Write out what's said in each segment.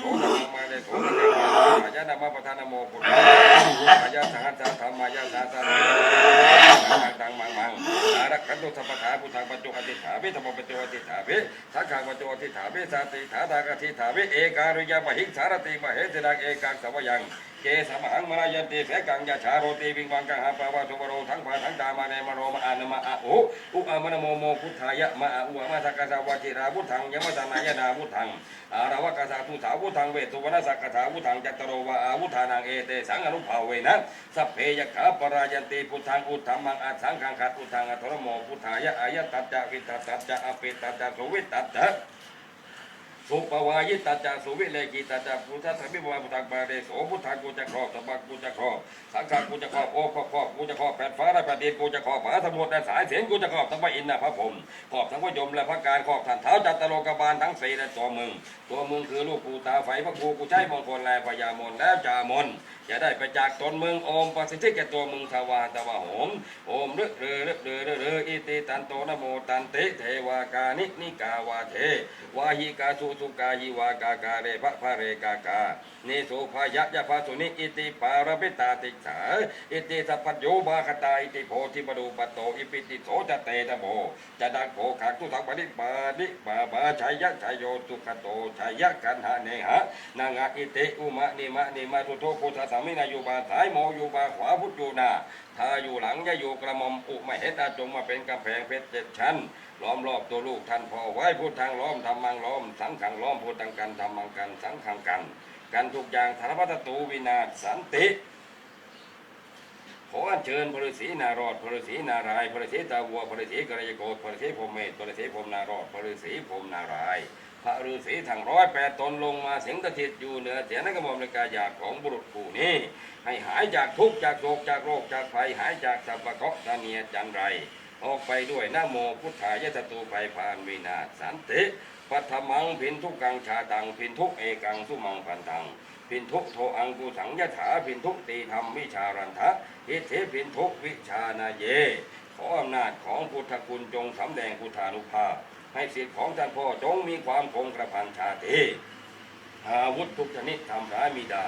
โถธรรมาเดโถธรรมาอายะนามาปทานโมพุทธอายะสังฆัสสะธรรมายะสาสะตังตังมังมังอารักขันตุสัพพะขาพุทธังปัจจุอติถาเวธรรมปัจจุอติถาเวสังฆังปัจจุอติถาเวสาติถาทากติถาเวเอการุยามหิงสารติมเหสดังเอกังสวยังเกสมังมรายันติเสกังยาชาโรติวิงวังกังหาปาวาสุวโรทั้งพาทั้งตามาเนมโรมาอานมาอะอุอุอามนโมโมพุทธายะมาอุอามาสักกะสาวาจิราพุทธังยมตนายนาพุทธังอาราวกะสาตุสาพุทธังเวตุวนาสักกะสาพุทธังจัตตโรวาอาวุธานังเอเตสังอนุภาเวนะสัพเพยขาปรายันติพุทธังอุทธมมังอัสังขังขัดอุทธังอัทรโมพุทธายะอายะตัจจะวิตัจจะอภิตัจจะสุวิตัจจะ สุปวายิตัจาสุวิเลกิตัจาพุทธะสัมมิวาพุทธังปาเรโสพุทธังกูจะครอบสมบังกูจะครอบสังฆังกูจะครอบโอ้ครอบครอบกูจะครอบแผ่นฟ้าและแผ่นดินกูจะครอบมหาสมุทรและสายเสียงกูจะครอบทั้งพระอินทร์และพระพรหมครอบทั้งพระยมและพระการครอบท่านเท้าจัตโลกบาลทั้งสี่และตัวมึง ตัวมึงคือลูกกูตาไฟพระกูกูใช้มงคลแลพญามนแล้วจามนจะได้ไปจากตนมึงโอมประสิทธิแก่ตัวมึงทวารตวะหมโอมรึเรรึเรรึเรืออิติตันโตนโมตันติเทวากานินิกาวาเทวาหิกาสุสุกาหิวากากาเรพะพะเรกากาเนโสภายะยะภาสุนิอิติปารเปตาติสาอิติสัพพโยบาคตาอิติโพธิปดูปโตอิปิติโสจะเตตะโมจะดังโภขังทุสังปฏิปานิปาบาชัยยะชัยโยตุขโตชัยยะกันหะเนหะนางะอิติอุมะนิมะนิมาตุโทพุทธสามินายุบาสายโมยู่บาขวาพุทธูนาถ้าอยู่หลังจะอยู่กระมอมอุไม่เหตาจงมาเป็นกำแพงเพชรเจ็ดชั้นล้อมรอบตัวลูกท่านพอไว้พุทธังล้อมธรรมังล้อมสังขังล้อมโพุทธังกันธรรมังกันสังขังกันกันทุกอย่างธนพัตตูวินาศสันติขออัญเชิญพระฤาษีนารอดพระฤาษีนารายพระฤาษีตาวัวพระฤาษีกระยโกพระฤาษีพรมเมธพระฤาษีพรมนารอดพระฤาษีพรมนารายพระฤาษีทั้งร้อยแปดตนลงมาเสิงสถิตอยู่เหนือเสียนกระหม่อมในกายาของบุรุษผู้นี้ ให้หายจากทุกข์จากโศกจากโรคจากภัยหายจากสัพพะเคราะห์ตาเนียจันไร ออกไปด้วยนะโมพุทธายะตตูไปพานวินาศสันติ ปัทมังพินทุกังชาตังพินทุกเอกังสุมังพันธังพินทุกโทอังกุสังยะถาพินทุกตีธรรมวิชารันทะอิทธิพินทุกวิชานาเย ขออำนาจของพุทธคุณจงสำแดงพุทธานุภาพ ให้สิทธิของท่านพ่อจงมีความคงกระพันชาติอาวุธทุกชนิดทำร้ายมิได้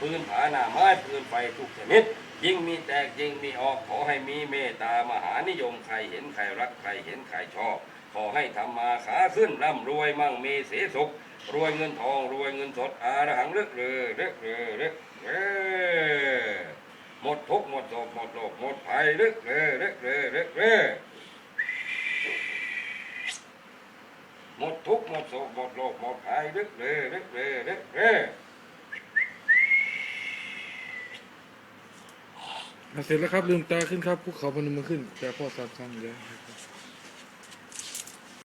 ปืนผาหน้าไม้ปืนไฟทุกชนิดยิ่งมีแตกยิ่งมีออกขอให้มีเมตตามหานิยมใครเห็นใครรักใครเห็นใครชอบ ขอให้ทำมาขาขึ้นร่ำรวยมั่งมีเสียสุข รวยเงินทองรวยเงินสดอาระหังเลึกเรือเลึกเรือเลึกเรือหมดทุกข์หมดโศกหมดโลกหมดภัยเลึกเรือเลึกเรือเลึกเรือหมดทุกข์หมดโศกหมดโลกหมดภัยเลึกเรือเลึกเรือเลึกเรือเสร็จแล้วครับลืมตาขึ้นครับภูเขาพนมมือขึ้นแต่พ่อสามครั้งเดี๋ยว